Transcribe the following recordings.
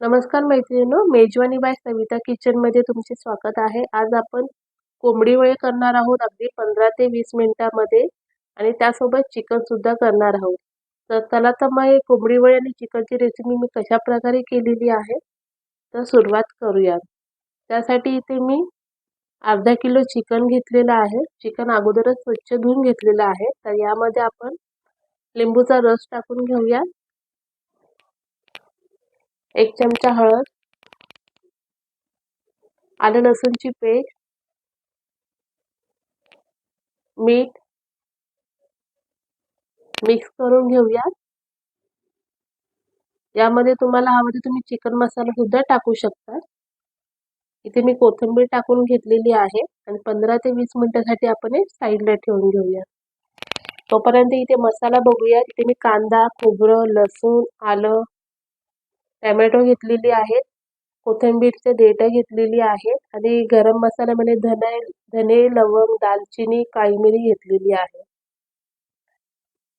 नमस्कार मैत्रिणींनो मेजवानी बाय सविता किचनमध्ये तुमचे स्वागत आहे. आज आपण कोंबडी वळे करणार आहोत अगदी पंधरा ते वीस मिनिटामध्ये. आणि त्यासोबत चिकनसुद्धा करणार आहोत. तर चला तर मग कोंबडी वळे आणि चिकनची रेसिपी मी कशा प्रकारे केलेली आहे तर सुरुवात करूया. त्यासाठी इथे मी अर्धा किलो चिकन घेतलेलं आहे. चिकन अगोदरच स्वच्छ धुवून घेतलेलं आहे. तर यामध्ये आपण लिंबूचा रस टाकून घेऊया. एक चमचा हळद आलं लसूणची पेस्ट मीठ मिक्स करून घेऊया यामध्ये तुम्हाला हवं तर तुम्ही चिकन मसाला सुद्धा टाकू शकता. इथे मी कोथिंबीर टाकून घेतलेली आहे आणि पंधरा ते वीस मिनिटासाठी आपण हे साईडला ठेवून घेऊया. तोपर्यंत इथे मसाला बघूया. इथे मी कांदा खोबरं लसूण आलं टॅमॅटो घेतलेली आहेत. कोथिंबीरचे देठं घेतलेली आहेत. आणि गरम मसाल्यामध्ये म्हणजे धने धने लवंग दालचिनी काळी मिरी घेतलेली आहे.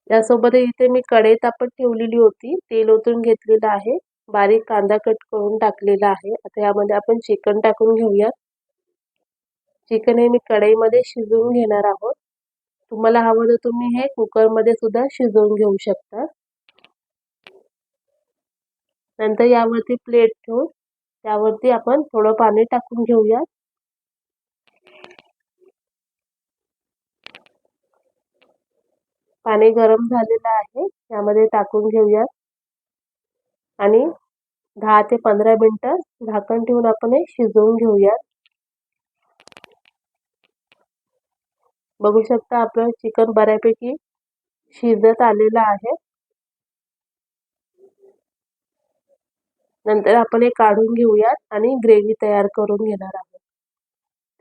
यासोबत इथे मी कढईत आपण ठेवलेली होती. तेल ओतून घेतलेलं आहे. बारीक कांदा कट करून टाकलेला आहे. आता यामध्ये आपण चिकन टाकून घेऊया. चिकन हे मी कढईमध्ये शिजवून घेणार आहोत. तुम्हाला हवं तर तुम्ही हे कुकरमध्ये सुद्धा शिजवून घेऊ शकता. नंतर यावरती प्लेट ठेवून त्यावरती आपण थोडं पाणी टाकून घेऊया पाणी गरम झालेलं आहे त्यामध्ये टाकून घेऊया आणि दहा ते पंधरा मिनटं झाकण ठेवून आपण हे शिजवून घेऊया बघू शकता आपलं चिकन बऱ्यापैकी शिजत आलेलं आहे. नंतर आपण हे काढून घेऊयात आणि ग्रेव्ही तयार करून घेणार आहोत.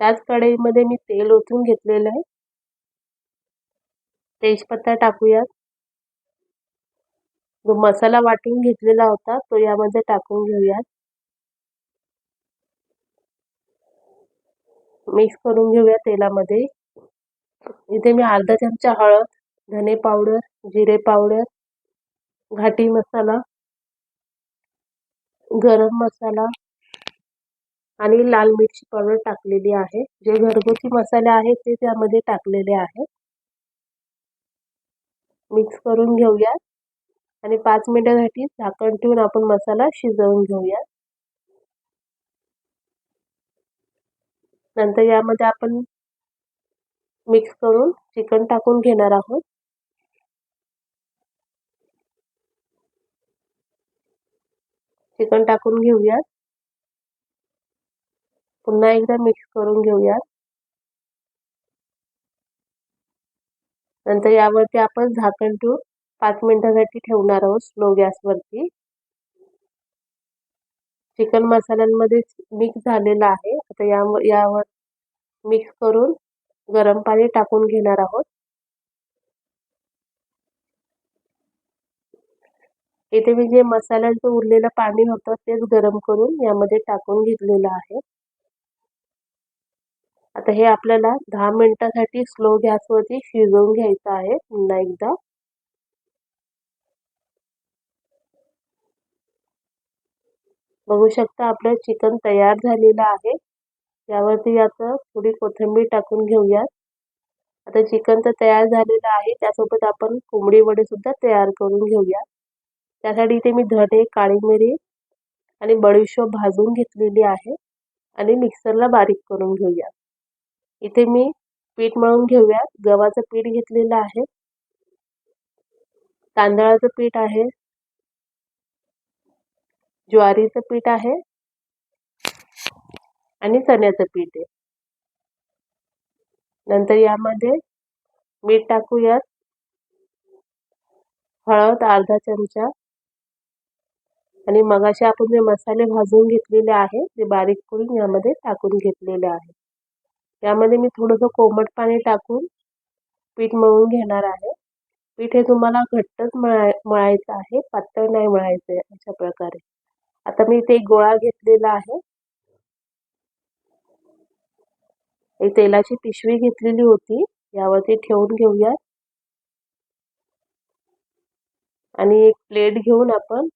त्याच कढईमध्ये मी तेल ओतून घेतलेलं आहे. तेजपत्ता टाकूयात. जो मसाला वाटून घेतलेला होता तो यामध्ये टाकून घेऊयात. मिक्स करून घेऊया तेलामध्ये. इथे मी अर्धा चमचा हळद धने पावडर जिरे पावडर घाटी मसाला गरम मसाला आणि लाल मिरची पावडर टाकलेली आहे. जे घरगुती मसाले आहेत ते त्यामध्ये टाकलेले आहेत. मिक्स करून घेऊया. आणि पाच मिनिटासाठी झाकण ठेवून आपण मसाला शिजवून घेऊया. नंतर यामध्ये आपण मिक्स करून चिकन टाकून घेणार आहोत. चिकन टाकून घेऊयात. पुन्हा एकदा मिक्स करून घेऊयात. नंतर यावरती आपण झाकण ठेवून पाच मिनिटासाठी ठेवणार आहोत स्लो गॅसवरती. चिकन मसाल्यांमध्ये मिक्स झालेला आहे. आता यावर यावर मिक्स करून गरम पाणी टाकून घेणार आहोत. इथे मी जे मसाल्यांचं उरलेलं पाणी होतं तेच गरम करून यामध्ये टाकून घेतलेलं आहे. आता हे आपल्याला दहा मिनिटासाठी स्लो गॅसवरती शिजवून घ्यायचं आहे पुन्हा एकदा. बघू शकता आपलं चिकन तयार झालेलं आहे. यावरती आता थोडी कोथिंबीर टाकून घेऊयात. आता चिकन तर तयार झालेलं आहे त्यासोबत आपण कोंबडी वडे सुद्धा तयार करून घेऊया त्यासाठी इथे मी धने काळी मिरी आणि बडीशोप भाजून घेतलेली आहे आणि मिक्सरला बारीक करून घेऊया. इथे मी पीठ मळून घेऊया. गव्हाचं पीठ घेतलेलं आहे. तांदळाचं पीठ आहे. ज्वारीचं पीठ आहे. आणि चण्याचं पीठ आहे. नंतर यामध्ये मीठ टाकूयात. हळद अर्धा चमचा आणि मगाशी आपण जे मसाले भाजून घेतलेले आहे ते बारीक करून यामध्ये टाकून घेतलेले आहे यामध्ये मी थोडंसं कोमट पाणी टाकून पीठ मळून घेणार आहे. पीठ हे तुम्हाला घट्टच मळाय मळायचं आहे पातळ नाही मळायचं आहे अशा प्रकारे. आता मी इथे एक गोळा घेतलेला आहे. एक तेलाची पिशवी घेतलेली होती यावरती ठेवून घेऊया आणि एक प्लेट घेऊन आपण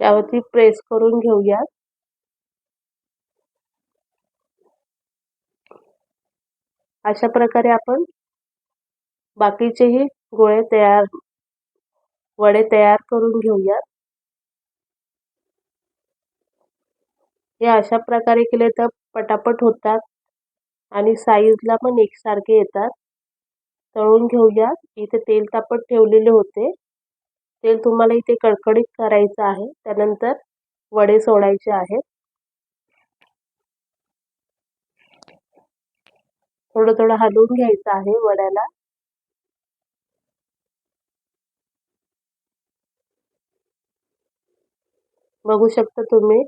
यावरती प्रेस करून घेऊयात. अशा प्रकारे आपण बाकीचेही गोळे तयार वडे तयार करून घेऊयात. हे अशा प्रकारे केले तर पटापट होतात आणि साईजला पण एकसारखे येतात. तळून घेऊया इथे तेल तापत ठेवलेले होते. तेल तुम्हाला इथे कडकडीत करायचं आहे. त्यानंतर वडे सोडायचे आहेत. थोडं थोडं हलवून घ्यायचं आहे वड्याला. बघू शकता तुम्ही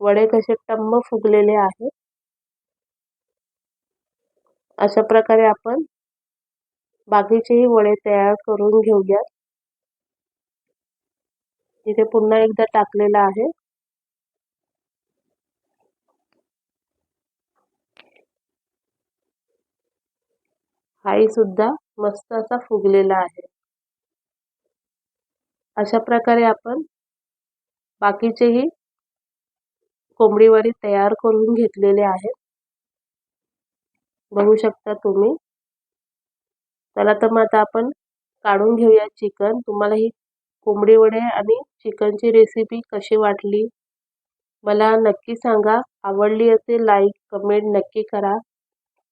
वडे कसे टम्म फुगलेले आहेत. अशा प्रकारे आपण बाकीचेही वडे तयार करून घेऊयात. इथे पुन्हा एकदा टाकलेला आहे. हाही सुद्धा मस्त असा फुगलेला आहे. अशा प्रकारे आपण बाकीचेही कोंबडीवडी तयार करून घेतलेले आहेत. बघू शकता तुम्ही. चला तर मग आता आपण काढून घेऊया चिकन. तुम्हाला ही कोंबडी वडे आणि चिकनची रेसिपी कशी वाटली? मला नक्की सांगा. आवडली असेल लाईक कमेंट नक्की करा.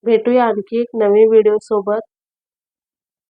भेटूया आणखी एक नवीन व्हिडिओसोबत